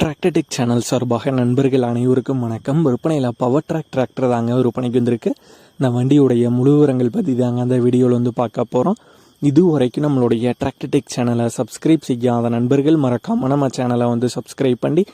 Tractor Tech channel சார்பாக நண்பர்கள் அனைவருக்கும் வணக்கம். விற்பனையில் பவர் ட்ராக் டிராக்டர் தாங்க விற்பனைக்கு வந்திருக்கு. இந்த வண்டியுடைய முழு விவரங்கள் பற்றி தாங்க அந்த வீடியோவில் வந்து பார்க்க போகிறோம் இது வரைக்கும் நம்மளுடைய டிராக்டர்டெக் சேனலை சப்ஸ்கிரைப் செய்யாத நண்பர்கள் மறக்காமல் நம்ம சேனலை வந்து சப்ஸ்கிரைப் பண்ணி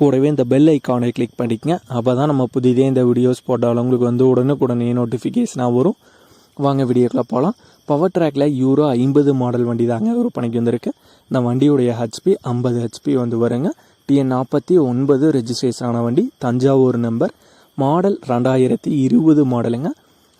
கூடவே இந்த பெல் ஐக்கானை கிளிக் பண்ணிக்கங்க. அப்போ தான் நம்ம புதிதே இந்த வீடியோஸ் போட்டாலும் உங்களுக்கு வந்து உடனுக்குடனே நோட்டிஃபிகேஷனாக வரும். வாங்க வீடியோக்குள்ளே போகலாம் பவர் ட்ராக்ல யூரோ ஐம்பது மாடல் வண்டி தாங்க விற்பனைக்கு வந்திருக்கு. இந்த வண்டியுடைய ஹெச்பி ஐம்பது ஹெச்பி வந்து வருங்க. டிஎன் நாற்பத்தி ஒன்பது ரெஜிஸ்ட்ரேஷன் ஆன வண்டி தஞ்சாவூர் நம்பர் மாடல் ரெண்டாயிரத்தி இருபது மாடலுங்க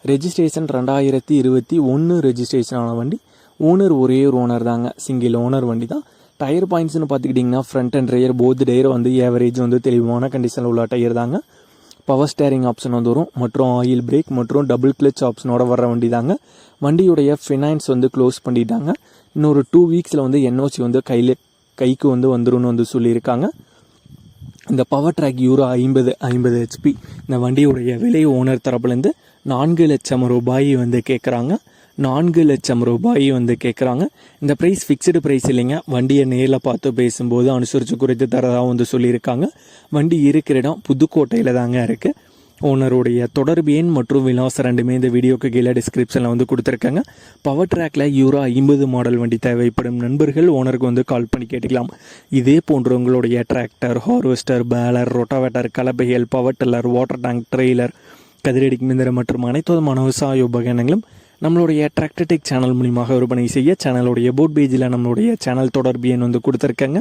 ரெஜிஸ்ட்ரேஷன் ரெண்டாயிரத்தி இருபத்தி ஒன்று ரெஜிஸ்ட்ரேஷன் ஆன வண்டி ஓனர் ஒரே ஒரு ஓனர் தாங்க சிங்கிள் ஓனர் வண்டி தான். டயர் பாயிண்ட்ஸ்னு பார்த்துக்கிட்டிங்கன்னா front and tyre both tyre வந்து ஏவரேஜ் வந்து தெளிவான கண்டிஷனில் உள்ள டயர் தாங்க. பவர் ஸ்டேரிங் ஆப்ஷன் வந்து வரும் மற்றும் ஆயில் பிரேக் மற்றும் டபுள் கிளச் ஆப்ஷனோட வர வண்டி தாங்க. வண்டியுடைய ஃபினான்ஸ் வந்து க்ளோஸ் பண்ணிட்டாங்க. இன்னொரு டூ வீக்ஸில் வந்து என்ஓசி வந்து கையில் கைக்கு வந்து வந்துடும் வந்து சொல்லியிருக்காங்க. இந்த பவர் ட்ராக் யூரோ ஐம்பது ஐம்பது ஹெச்பி இந்த வண்டியுடைய விலை ஓனர் தரப்புலேருந்து நான்கு லட்சம் ரூபாய் வந்து கேட்குறாங்க நான்கு லட்சம் ரூபாய் வந்து கேட்குறாங்க இந்த ப்ரைஸ் ஃபிக்ஸ்டு ப்ரைஸ் இல்லைங்க. வண்டியை நேரில் பார்த்து பேசும்போது அனுசரித்து குறைத்து தரதாக வந்து சொல்லியிருக்காங்க. வண்டி இருக்கிற இடம் புதுக்கோட்டையில் தாங்க இருக்குது ஓனருடைய தொடர்பு எண் மற்றும் விலாசம் ரெண்டுமே இந்த வீடியோக்கு கீழே டிஸ்கிரிப்ஷனில் வந்து கொடுத்துருக்காங்க. பவர் ட்ராக்ல யூரோ ஐம்பது மாடல் வண்டி தேவைப்படும் நண்பர்கள் ஓனருக்கு வந்து கால் பண்ணி கேட்டுக்கலாம். இதே போன்ற உங்களுடைய tractor harvester baler rotavator கலப்பைகள் power tiller water tank trailer கதிரடி மிந்திரம் மற்றும் அனைத்து விதமான விவசாய உபகரணங்களும் நம்மளுடைய டிராக்டர்டெக் சேனல் மூலியமாக விற்பனை செய்ய சேனலுடைய போட் பேஜில் நம்மளுடைய சேனல் தொடர்பு எண் வந்து கொடுத்துருக்காங்க.